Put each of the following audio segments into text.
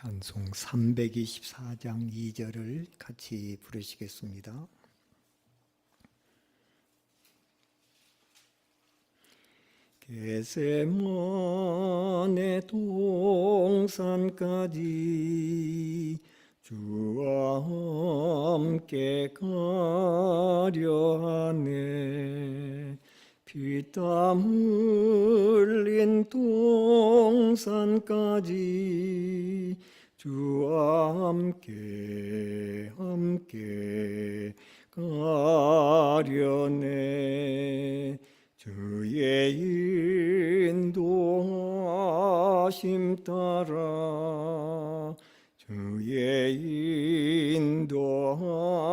찬송 324장 2절을 같이 부르시겠습니다. 게세만의 동산까지 주와 함께 가려 하네 피땀 흘린 동산까지 주와 함께 함께 가려네. 주의 인도하심 따라 주의 인도하심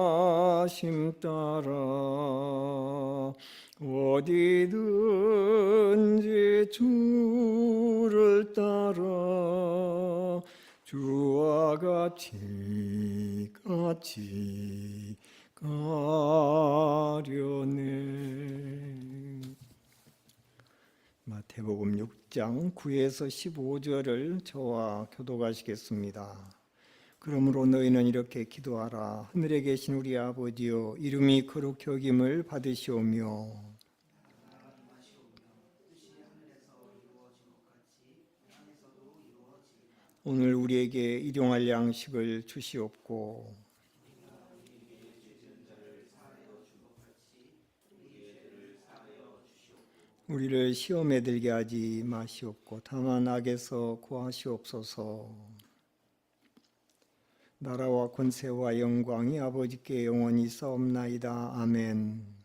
따라 어디든지 주를 따라 주와 같이 같이 가려네 마태복음 6장 9에서 15절을 저와 교도하시겠습니다. 그러므로 너희는 이렇게 기도하라. 하늘에 계신 우리 아버지여 이름이 거룩히 여김을 받으시오며 오늘 우리에게 일용할 양식을 주시옵고 우리를 시험에 들게 하지 마시옵고 다만 악에서 구하시옵소서. 나라와 권세와 영광이 아버지께 영원히 싸움나이다. 아멘.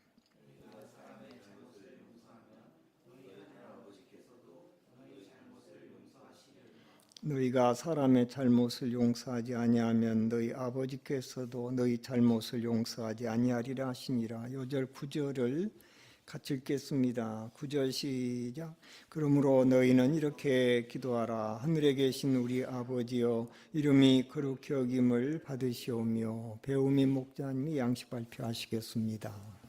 너희가 사람의 잘못을 용서하지 아니하면 너희 아버지께서도 너희 잘못을 용서하지 아니하리라 하시니라. 요절 9절을 같이 읽겠습니다. 9절 시작. 그러므로 너희는 이렇게 기도하라. 하늘에 계신 우리 아버지여 이름이 거룩히 여김을 받으시오며 배우민 목자님이 양식 발표하시겠습니다.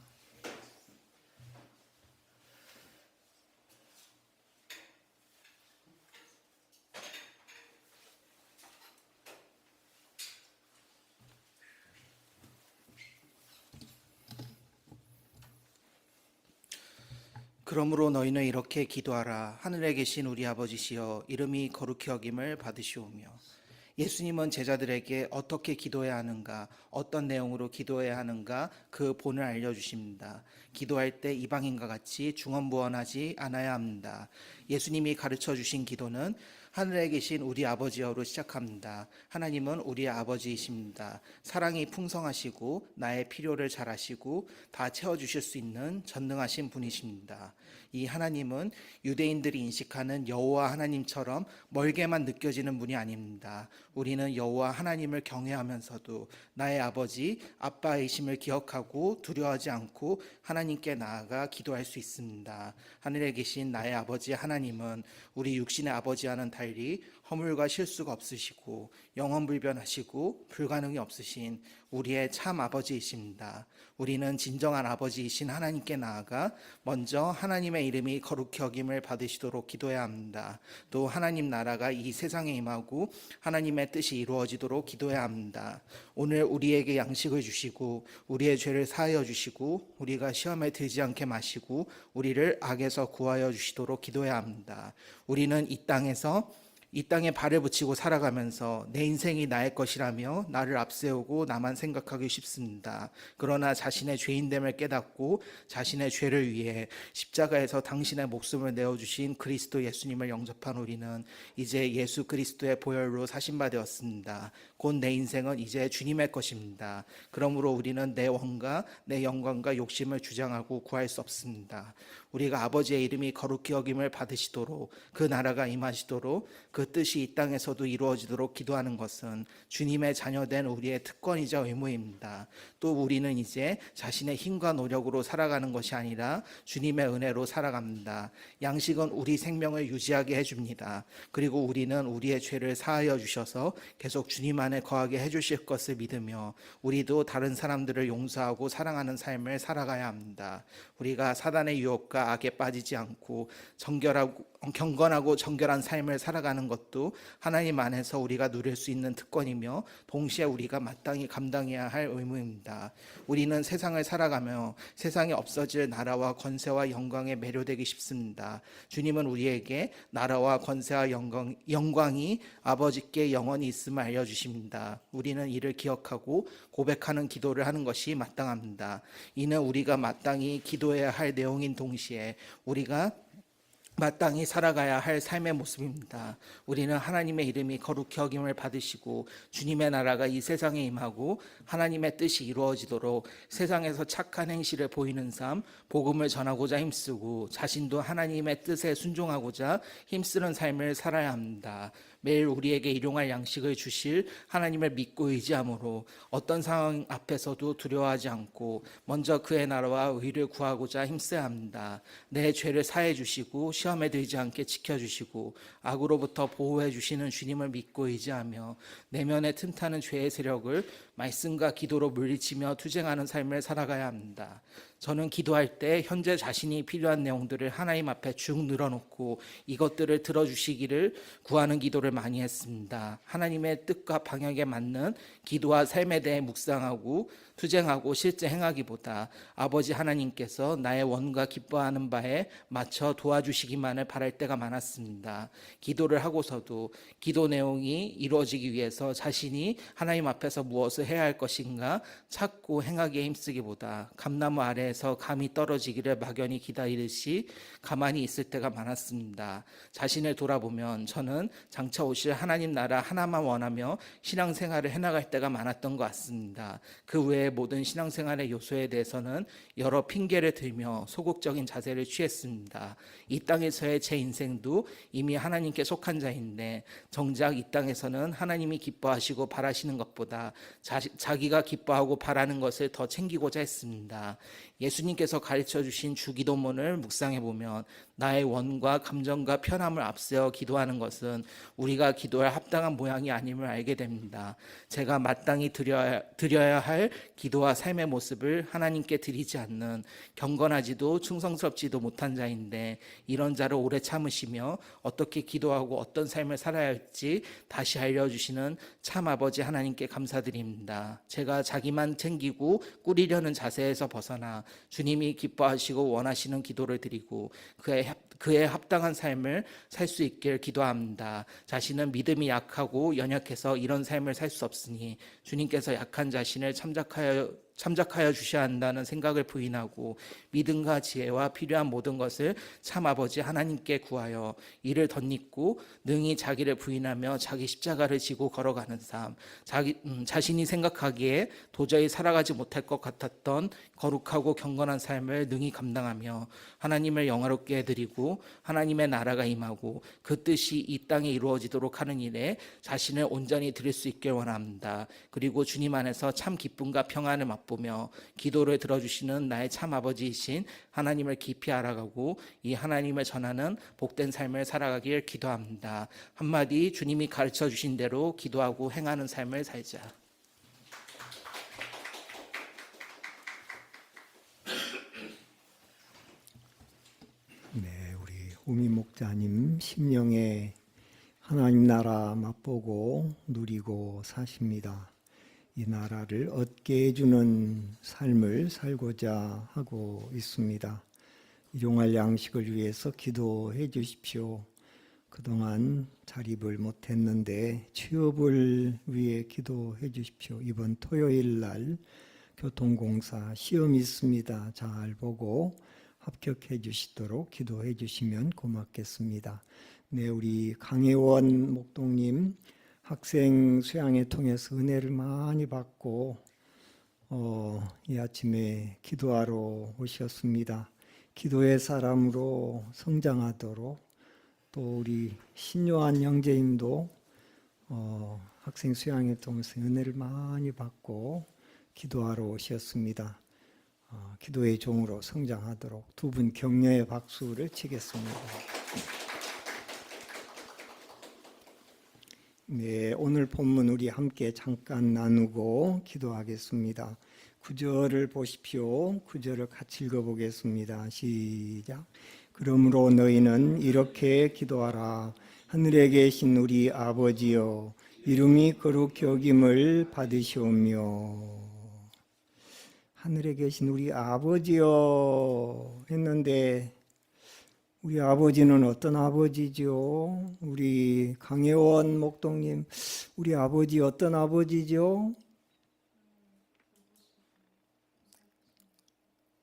그러므로 너희는 이렇게 기도하라. 하늘에 계신 우리 아버지시여 이름이 거룩히 여김을 받으시오며 예수님은 제자들에게 어떻게 기도해야 하는가 어떤 내용으로 기도해야 하는가 그 본을 알려주십니다. 기도할 때 이방인과 같이 중언부언하지 않아야 합니다. 예수님이 가르쳐 주신 기도는 하늘에 계신 우리 아버지여로 시작합니다. 하나님은 우리의 아버지이십니다. 사랑이 풍성하시고 나의 필요를 잘 아시고 다 채워 주실 수 있는 전능하신 분이십니다. 이 하나님은 유대인들이 인식하는 여호와 하나님처럼 멀게만 느껴지는 분이 아닙니다. 우리는 여호와 하나님을 경외하면서도 나의 아버지, 아빠이심을 기억하고 두려워하지 않고 하나님께 나아가 기도할 수 있습니다. 하늘에 계신 나의 아버지 하나님은 우리 육신의 아버지와는 달리 Heidi 허물과 실수가 없으시고 영원불변하시고 불가능이 없으신 우리의 참 아버지이십니다. 우리는 진정한 아버지이신 하나님께 나아가 먼저 하나님의 이름이 거룩히 여김을 받으시도록 기도해야 합니다. 또 하나님 나라가 이 세상에 임하고 하나님의 뜻이 이루어지도록 기도해야 합니다. 오늘 우리에게 양식을 주시고 우리의 죄를 사하여 주시고 우리가 시험에 들지 않게 마시고 우리를 악에서 구하여 주시도록 기도해야 합니다. 우리는 이 땅에서 이 땅에 발을 붙이고 살아가면서 내 인생이 나의 것이라며 나를 앞세우고 나만 생각하기 쉽습니다. 그러나 자신의 죄인됨을 깨닫고 자신의 죄를 위해 십자가에서 당신의 목숨을 내어주신 그리스도 예수님을 영접한 우리는 이제 예수 그리스도의 보혈로 사신바 되었습니다. 곧 내 인생은 이제 주님의 것입니다. 그러므로 우리는 내 원과 내 영광과 욕심을 주장하고 구할 수 없습니다. 우리가 아버지의 이름이 거룩히 여김을 받으시도록 그 나라가 임하시도록 그 뜻이 이 땅에서도 이루어지도록 기도하는 것은 주님의 자녀된 우리의 특권이자 의무입니다. 또 우리는 이제 자신의 힘과 노력으로 살아가는 것이 아니라 주님의 은혜로 살아갑니다. 양식은 우리 생명을 유지하게 해줍니다. 그리고 우리는 우리의 죄를 사하여 주셔서 계속 주님 안에 거하게 해주실 것을 믿으며 우리도 다른 사람들을 용서하고 사랑하는 삶을 살아가야 합니다. 우리가 사단의 유혹과 악에 빠지지 않고 정결하고 경건하고 정결한 삶을 살아가는 것도 하나님 안에서 우리가 누릴 수 있는 특권이며 동시에 우리가 마땅히 감당해야 할 의무입니다. 우리는 세상을 살아가며 세상에 없어질 나라와 권세와 영광에 매료되기 쉽습니다. 주님은 우리에게 나라와 권세와 영광, 영광이 아버지께 영원히 있음을 알려주십니다. 우리는 이를 기억하고 고백하는 기도를 하는 것이 마땅합니다. 이는 우리가 마땅히 기도해야 할 내용인 동시에 우리가 마땅히 살아가야 할 삶의 모습입니다. 우리는 하나님의 이름이 거룩히 여김을 받으시고 주님의 나라가 이 세상에 임하고 하나님의 뜻이 이루어지도록 세상에서 착한 행실을 보이는 삶, 복음을 전하고자 힘쓰고 자신도 하나님의 뜻에 순종하고자 힘쓰는 삶을 살아야 합니다. 매일 우리에게 일용할 양식을 주실 하나님을 믿고 의지함으로 어떤 상황 앞에서도 두려워하지 않고 먼저 그의 나라와 의를 구하고자 힘써야 합니다. 내 죄를 사해 주시고 시험에 들지 않게 지켜 주시고 악으로부터 보호해 주시는 주님을 믿고 의지하며 내면에 틈타는 죄의 세력을 말씀과 기도로 물리치며 투쟁하는 삶을 살아가야 합니다. 저는 기도할 때 현재 자신이 필요한 내용들을 하나님 앞에 쭉 늘어놓고 이것들을 들어주시기를 구하는 기도를 많이 했습니다. 하나님의 뜻과 방향에 맞는 기도와 삶에 대해 묵상하고 투쟁하고 실제 행하기보다 아버지 하나님께서 나의 원과 기뻐하는 바에 맞춰 도와주시기만을 바랄 때가 많았습니다. 기도를 하고서도 기도 내용이 이루어지기 위해서 자신이 하나님 앞에서 무엇을 해야 할 것인가 찾고 행하기에 힘쓰기보다 감나무 아래 에서 감이 떨어지기를 막연히 기다리듯이 가만히 있을 때가 많았습니다. 자신을 돌아보면 저는 장차 오실 하나님 나라 하나만 원하며 신앙생활을 해나갈 때가 많았던 것 같습니다. 그 외에 모든 신앙생활의 요소에 대해서는 여러 핑계를 들며 소극적인 자세를 취했습니다. 이 땅에서의 제 인생도 이미 하나님께 속한 자인데 정작 이 땅에서는 하나님이 기뻐하시고 바라시는 것보다 자, 자기가 기뻐하고 바라는 것을 더 챙기고자 했습니다. 예수님께서 가르쳐 주신 주기도문을 묵상해 보면 나의 원과 감정과 편함을 앞세워 기도하는 것은 우리가 기도할 합당한 모양이 아님을 알게 됩니다. 제가 마땅히 드려야, 드려야 할 기도와 삶의 모습을 하나님께 드리지 않는 경건하지도 충성스럽지도 못한 자인데 이런 자를 오래 참으시며 어떻게 기도하고 어떤 삶을 살아야 할지 다시 알려주시는 참 아버지 하나님께 감사드립니다. 제가 자기만 챙기고 꾸리려는 자세에서 벗어나 주님이 기뻐하시고 원하시는 기도를 드리고 그의 합- 그의 합당한 삶을 살 수 있길 기도합니다. 자신은 믿음이 약하고 연약해서 이런 삶을 살 수 없으니 주님께서 약한 자신을 참작하여 참작하여 주셔야 한다는 생각을 부인하고 믿음과 지혜와 필요한 모든 것을 참 아버지 하나님께 구하여 이를 덧입고 능히 자기를 부인하며 자기 십자가를 지고 걸어가는 삶, 자기 음, 자신이 생각하기에 도저히 살아가지 못할 것 같았던 거룩하고 경건한 삶을 능히 감당하며 하나님을 영화롭게 해드리고 하나님의 나라가 임하고 그 뜻이 이 땅에 이루어지도록 하는 일에 자신을 온전히 드릴 수 있길 원합니다. 그리고 주님 안에서 참 기쁨과 평안을 맛보며 기도를 들어주시는 나의 참 아버지이신 하나님을 깊이 알아가고 이 하나님을 전하는 복된 삶을 살아가길 기도합니다. 한마디 주님이 가르쳐 주신 대로 기도하고 행하는 삶을 살자. 네, 우미 목자님 심령에 하나님 나라 맛보고 누리고 사십니다. 이 나라를 얻게 해주는 삶을 살고자 하고 있습니다. 일용할 양식을 위해서 기도해 주십시오. 그동안 자립을 못했는데 취업을 위해 기도해 주십시오. 이번 토요일 날 교통공사 시험이 있습니다. 잘 보고 합격해 주시도록 기도해 주시면 고맙겠습니다. 네, 우리 강혜원 목동님 학생 수양회 통해서 은혜를 많이 받고 어, 이 아침에 기도하러 오셨습니다. 기도의 사람으로 성장하도록 또 우리 신요한 형제님도 어, 학생 수양회 통해서 은혜를 많이 받고 기도하러 오셨습니다. 어, 기도의 종으로 성장하도록 두 분 격려의 박수를 치겠습니다. 네, 오늘 본문 우리 함께 잠깐 나누고 기도하겠습니다. 구절을 보십시오. 구절을 같이 읽어보겠습니다. 시작. 그러므로 너희는 이렇게 기도하라. 하늘에 계신 우리 아버지여, 이름이 거룩히 여김을 받으시오며. 하늘에 계신 우리 아버지여 했는데 우리 아버지는 어떤 아버지죠? 우리 강혜원 목동님, 우리 아버지 어떤 아버지죠?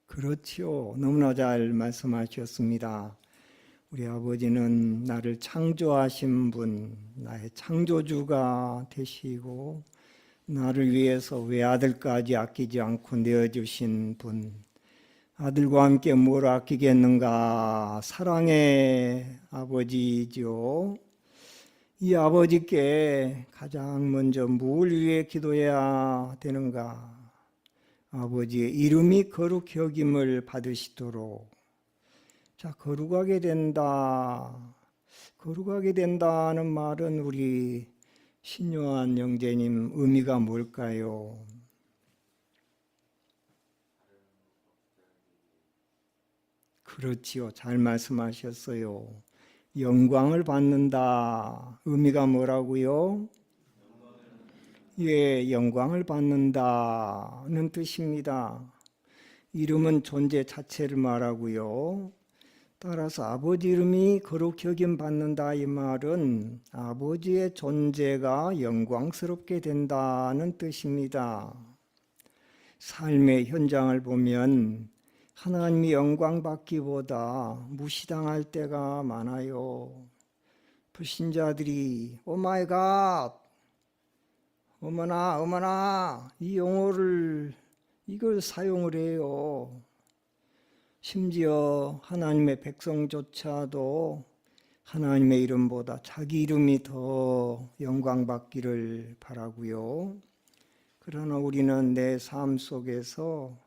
그렇지요. 너무나 잘 말씀하셨습니다. 우리 아버지는 나를 창조하신 분, 나의 창조주가 되시고, 나를 위해서 외아들까지 아끼지 않고 내어주신 분, 아들과 함께 뭘 아끼겠는가? 사랑의 아버지죠. 이 아버지께 가장 먼저 뭘 위해 기도해야 되는가? 아버지의 이름이 거룩히 여김을 받으시도록. 자, 거룩하게 된다. 거룩하게 된다는 말은 우리 신요한 영재님 의미가 뭘까요? 그렇지요. 잘 말씀하셨어요. 영광을 받는다. 의미가 뭐라고요? 예, 영광을 받는다는 뜻입니다. 이름은 존재 자체를 말하고요. 따라서 아버지 이름이 거룩히 여김 받는다 이 말은 아버지의 존재가 영광스럽게 된다는 뜻입니다. 삶의 현장을 보면 하나님이 영광 받기보다 무시당할 때가 많아요. 불신자들이 오 마이 갓 어머나 어머나 이 용어를 이걸 사용을 해요. 심지어 하나님의 백성조차도 하나님의 이름보다 자기 이름이 더 영광 받기를 바라고요. 그러나 우리는 내 삶 속에서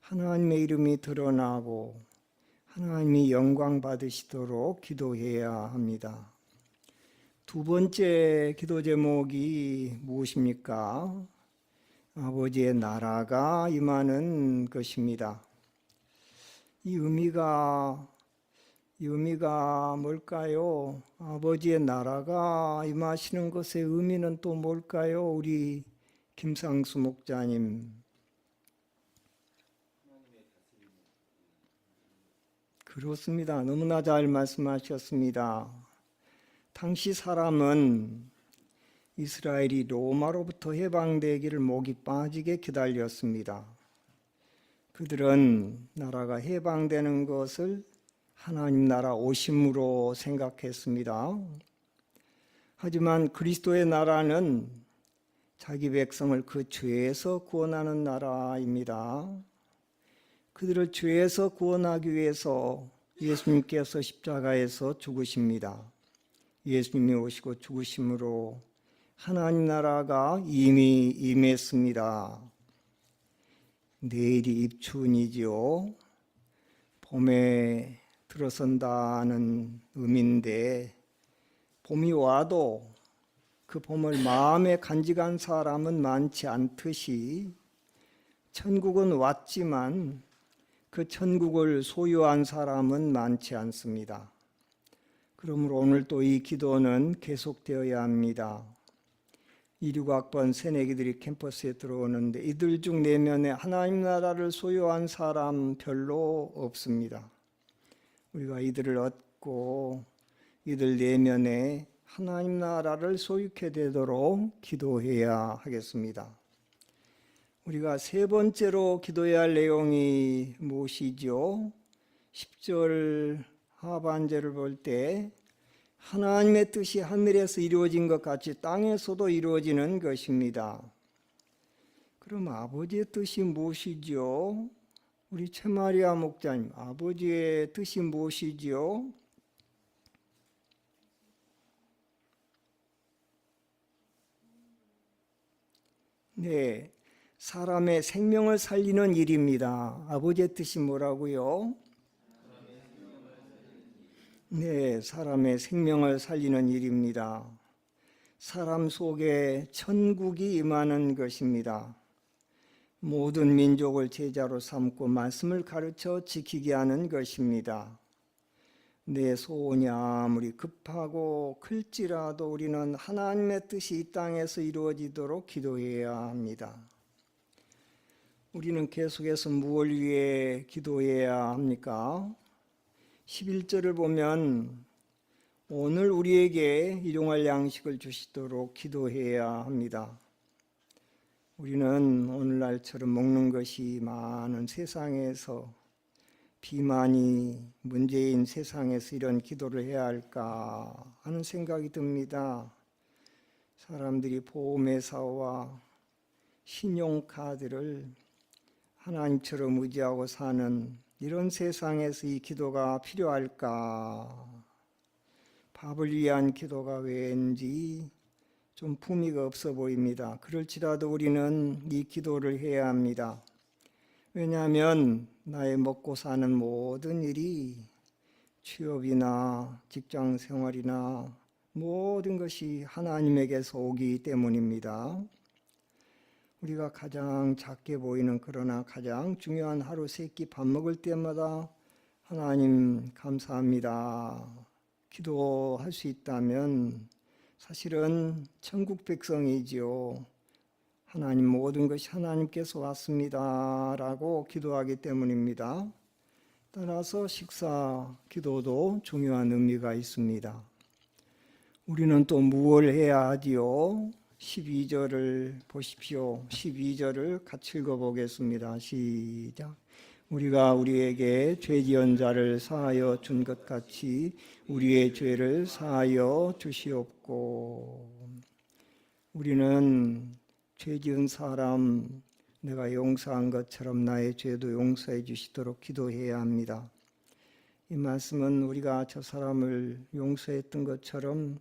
하나님의 이름이 드러나고 하나님이 영광 받으시도록 기도해야 합니다. 두 번째 기도 제목이 무엇입니까? 아버지의 나라가 임하는 것입니다. 이 의미가 이 의미가 뭘까요? 아버지의 나라가 임하시는 것의 의미는 또 뭘까요? 우리 김상수 목자님. 그렇습니다. 너무나 잘 말씀하셨습니다. 당시 사람은 이스라엘이 로마로부터 해방되기를 목이 빠지게 기다렸습니다. 그들은 나라가 해방되는 것을 하나님 나라 오심으로 생각했습니다. 하지만 그리스도의 나라는 자기 백성을 그 죄에서 구원하는 나라입니다. 그들을 죄에서 구원하기 위해서 예수님께서 십자가에서 죽으십니다. 예수님이 오시고 죽으심으로 하나님 나라가 이미 임했습니다. 내일이 입춘이지요. 봄에 들어선다는 의미인데 봄이 와도 그 봄을 마음에 간직한 사람은 많지 않듯이 천국은 왔지만 그 천국을 소유한 사람은 많지 않습니다. 그러므로 오늘 또 이 기도는 계속되어야 합니다. 26학번 새내기들이 캠퍼스에 들어오는데 이들 중 내면에 하나님 나라를 소유한 사람 별로 없습니다. 우리가 이들을 얻고 이들 내면에 하나님 나라를 소유케 되도록 기도해야 하겠습니다. 우리가 세 번째로 기도해야 할 내용이 무엇이죠? 10절 하반절을 볼 때 하나님의 뜻이 하늘에서 이루어진 것 같이 땅에서도 이루어지는 것입니다. 그럼 아버지의 뜻이 무엇이죠? 우리 최마리아 목자님, 아버지의 뜻이 무엇이지요? 네, 사람의 생명을 살리는 일입니다. 아버지의 뜻이 뭐라고요? 네, 사람의 생명을 살리는 일입니다. 사람 속에 천국이 임하는 것입니다. 모든 민족을 제자로 삼고 말씀을 가르쳐 지키게 하는 것입니다. 내 소원이 아무리 급하고 클지라도 우리는 하나님의 뜻이 이 땅에서 이루어지도록 기도해야 합니다. 우리는 계속해서 무엇을 위해 기도해야 합니까? 11절을 보면 오늘 우리에게 일용할 양식을 주시도록 기도해야 합니다. 우리는 오늘날처럼 먹는 것이 많은 세상에서 비만이 문제인 세상에서 이런 기도를 해야 할까 하는 생각이 듭니다. 사람들이 보험회사와 신용카드를 하나님처럼 의지하고 사는 이런 세상에서 이 기도가 필요할까? 밥을 위한 기도가 왠지 좀 품위가 없어 보입니다. 그럴지라도 우리는 이 기도를 해야 합니다. 왜냐하면 나의 먹고 사는 모든 일이 취업이나 직장 생활이나 모든 것이 하나님에게서 오기 때문입니다. 우리가 가장 작게 보이는 그러나 가장 중요한 하루 세 끼 밥 먹을 때마다 하나님 감사합니다. 기도할 수 있다면 사실은 천국 백성이지요. 하나님 모든 것이 하나님께서 왔습니다라고 기도하기 때문입니다. 따라서 식사 기도도 중요한 의미가 있습니다. 우리는 또 무엇을 해야 하지요? 12절을 보십시오. 12절을 같이 읽어보겠습니다. 시작. 우리가 우리에게 죄 지은 자를 사하여 준 것 같이 우리의 죄를 사하여 주시옵고 우리는 죄 지은 사람 내가 용서한 것처럼 나의 죄도 용서해 주시도록 기도해야 합니다. 이 말씀은 우리가 저 사람을 용서했던 것처럼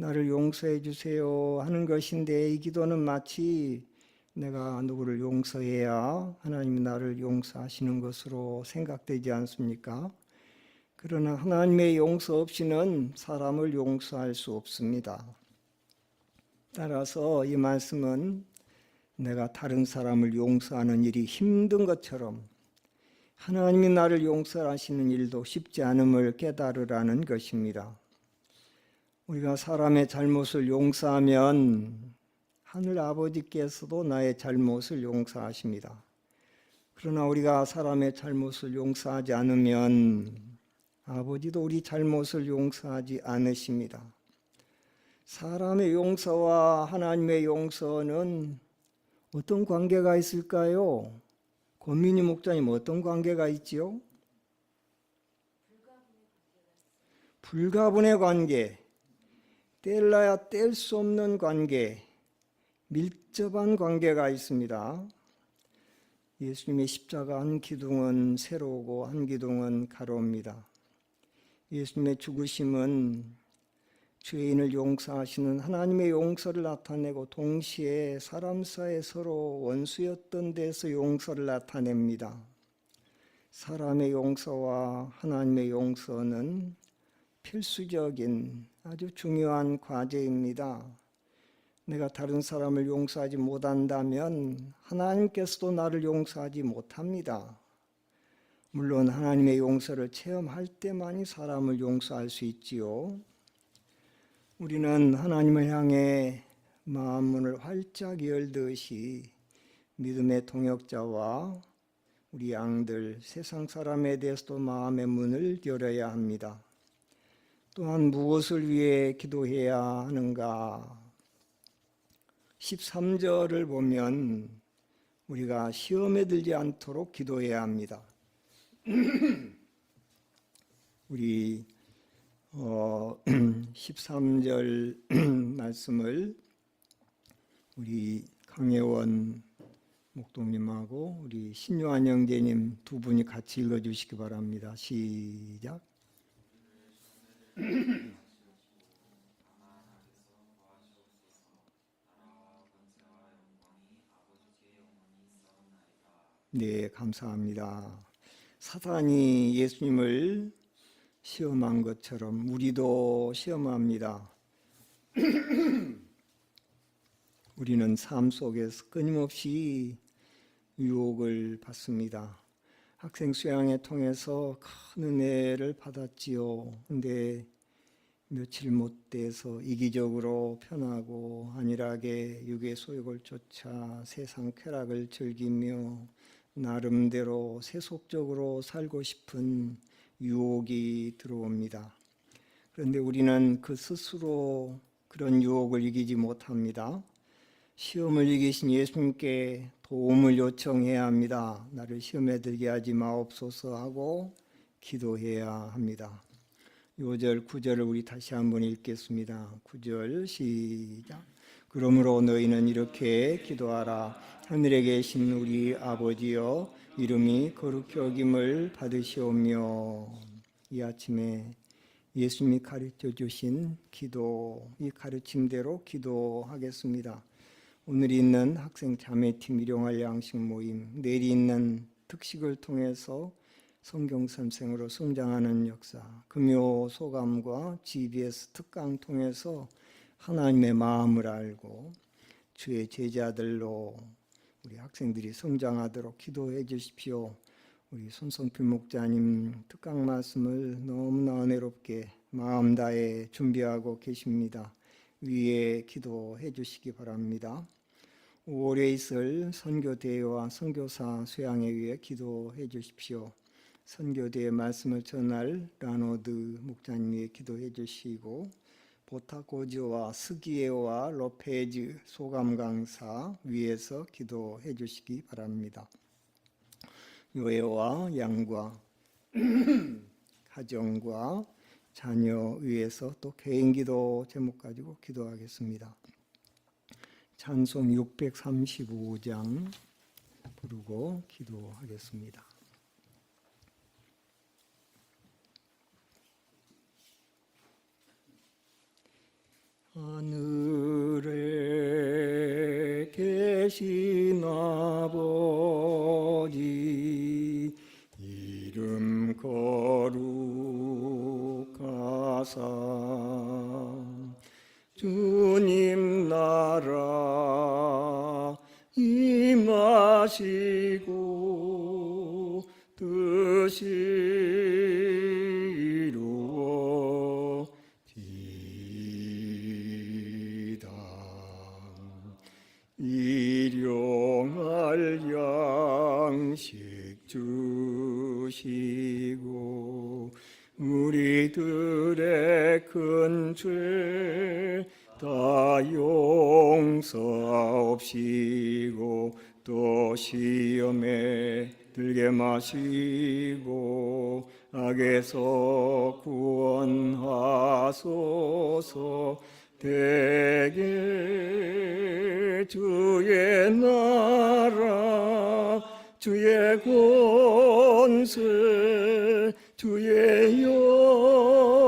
나를 용서해 주세요 하는 것인데 이 기도는 마치 내가 누구를 용서해야 하나님이 나를 용서하시는 것으로 생각되지 않습니까? 그러나 하나님의 용서 없이는 사람을 용서할 수 없습니다. 따라서 이 말씀은 내가 다른 사람을 용서하는 일이 힘든 것처럼 하나님이 나를 용서하시는 일도 쉽지 않음을 깨달으라는 것입니다. 우리가 사람의 잘못을 용서하면 하늘 아버지께서도 나의 잘못을 용서하십니다. 그러나 우리가 사람의 잘못을 용서하지 않으면 아버지도 우리 잘못을 용서하지 않으십니다. 사람의 용서와 하나님의 용서는 어떤 관계가 있을까요? 권민희 목사님 어떤 관계가 있지요? 불가분의 관계, 뗄라야 뗄 수 없는 관계, 밀접한 관계가 있습니다. 예수님의 십자가 한 기둥은 세로고 한 기둥은 가로입니다. 예수님의 죽으심은 죄인을 용서하시는 하나님의 용서를 나타내고 동시에 사람 사이 서로 원수였던 데서 용서를 나타냅니다. 사람의 용서와 하나님의 용서는 필수적인 아주 중요한 과제입니다. 내가 다른 사람을 용서하지 못한다면 하나님께서도 나를 용서하지 못합니다. 물론 하나님의 용서를 체험할 때만이 사람을 용서할 수 있지요. 우리는 하나님을 향해 마음 문을 활짝 열듯이 믿음의 동역자와 우리 양들 세상 사람에 대해서도 마음의 문을 열어야 합니다. 또한 무엇을 위해 기도해야 하는가? 13절을 보면 우리가 시험에 들지 않도록 기도해야 합니다. 우리 어, 13절 말씀을 우리 강혜원 목동님하고 우리 신요한 형제님 두 분이 같이 읽어주시기 바랍니다. 시작. 네, 감사합니다. 사단이 예수님을 시험한 것처럼 우리도 시험합니다. 우리는 삶 속에서 끊임없이 유혹을 받습니다. 학생 수양회 통해서 큰 은혜를 받았지요. 근데 며칠 못 돼서 이기적으로 편하고 안일하게 육의 소욕을 쫓아 세상 쾌락을 즐기며 나름대로 세속적으로 살고 싶은 유혹이 들어옵니다. 그런데 우리는 그 스스로 그런 유혹을 이기지 못합니다. 시험을 이기신 예수님께 도움을 요청해야 합니다. 나를 시험에 들게 하지 마옵소서 하고 기도해야 합니다. 요절 9절을 우리 다시 한번 읽겠습니다. 9절 시작. 그러므로 너희는 이렇게 기도하라. 하늘에 계신 우리 아버지여 이름이 거룩히 여김을 받으시오며 이 아침에 예수님이 가르쳐 주신 기도 이 가르침대로 기도하겠습니다. 오늘 있는 학생 자매팀 일용할 양식 모임 내일 있는 특식을 통해서 성경 선생으로 성장하는 역사, 금요 소감과 GBS 특강 통해서 하나님의 마음을 알고 주의 제자들로 우리 학생들이 성장하도록 기도해 주십시오. 우리 손성필 목자님 특강 말씀을 너무나 은혜롭게 마음 다해 준비하고 계십니다. 위에 기도해 주시기 바랍니다. 5월에 있을 선교대회와 선교사 수양에 위해 기도해 주십시오. 선교대회 말씀을 전할 라노드 목자님 위해 기도해 주시고 보타고즈와 스기에와 로페즈 소감 강사 위에서 기도해 주시기 바랍니다. 요해와 양과 가정과 자녀 위에서 또 개인 기도 제목 가지고 기도하겠습니다. 찬송 635장 부르고 기도하겠습니다. 하늘에 계신 임 용서옵시고 또 시험에 들게 마시고 악에서 구원하소서. 대개 주의 나라 주의 권세 주의 영